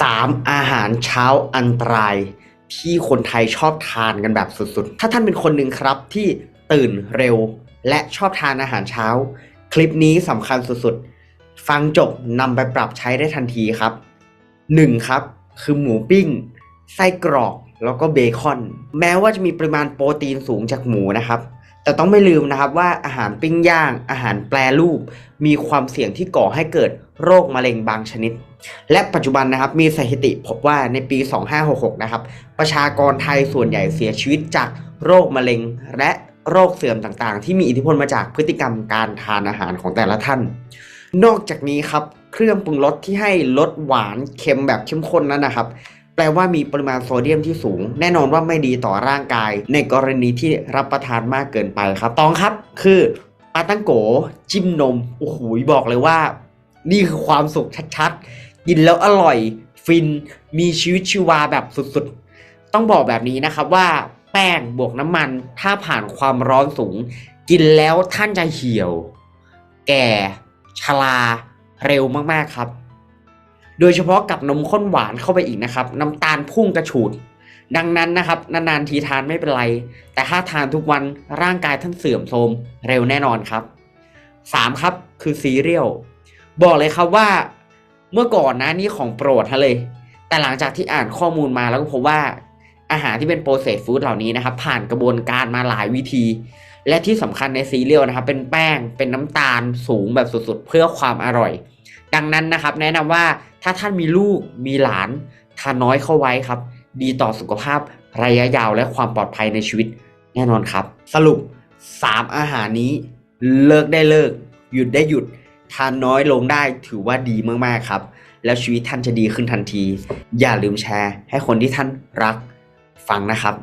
3. อาหารเช้าอันตราย ที่คนไทยชอบทานกันแบบสุดๆ ถ้าท่านเป็นคนหนึ่งครับที่ตื่นเร็ว และชอบทานอาหารเช้า คลิปนี้สำคัญสุดๆ ฟังจบนำไปปรับใช้ได้ทันทีครับ 1. ครับ คือหมูปิ้ง ไส้กรอกแล้วก็เบคอน แม้ว่าจะมีปริมาณโปรตีนสูงจากหมูนะครับ แต่ต้องไม่ลืมนะครับว่าอาหารปิ้งย่าง อาหารแปรรูป มีความเสี่ยงที่ก่อให้เกิดโรคมะเร็งบางชนิด และปัจจุบันนะครับมีสถิติพบว่าในปี 2566 นะครับ ประชากรไทยส่วนใหญ่เสียชีวิตจากโรคมะเร็ง และโรคเสื่อมต่างๆ ที่มีอิทธิพลมาจากพฤติกรรมการทานอาหารของแต่ละท่าน นอกจากนี้ครับเครื่องปรุงรสที่ให้รสหวานเค็มแบบเข้มข้นนั้นนะครับ แปลว่ามีปริมาณโซเดียมที่สูง แน่นอนว่าไม่ดีต่อร่างกาย ในกรณีที่รับประทานมากเกินไปครับตองครับ คือปาตังโกจิ้มนมโอ้โหบอกเลยว่า นี่คือความสุขชัดๆ กินแล้วอร่อย ฟินมีชีวิตชีวาแบบสุดๆ ต้องบอกแบบนี้นะครับว่าแป้งบวกน้ำมัน ถ้าผ่านความร้อนสูง กินแล้วท่านจะเหี่ยว แก่ชราเร็วมากๆครับ โดยเฉพาะกับนมข้นหวานเข้าไปอีกนะครับ น้ำตาลพุ่งกระฉูด ดังนั้นนะครับ นานๆทีทานไม่เป็นไร แต่ถ้าทานทุกวันร่างกายท่านเสื่อมโทรมเร็วแน่นอนครับ 3. ครับคือซีเรียลบอกเลยครับว่าเมื่อก่อนนะนี่ของโปรดฮะเลย แต่หลังจากที่อ่านข้อมูลมาแล้วก็พบว่าอาหารที่เป็นโปรเซสฟู้ดเหล่านี้นะครับ ผ่านกระบวนการมาหลายวิธี และที่สำคัญในซีเรียลนะครับเป็นแป้งเป็นน้ำตาลสูงแบบสุดๆ เพื่อความอร่อย ดังนั้นนะครับ แนะนำว่าถ้าท่านมีลูกมีหลานทานน้อยเข้าไว้ครับ ดีต่อสุขภาพระยะยาวและความปลอดภัยในชีวิตแน่นอนครับ สรุป 3 อาหารนี้เลิกได้เลิก หยุดได้หยุด ทานน้อยลงได้ถือว่าดีมากๆครับ แล้วชีวิตท่านจะดีขึ้นทันที อย่าลืมแชร์ ให้คนที่ท่านรักฟังนะครับ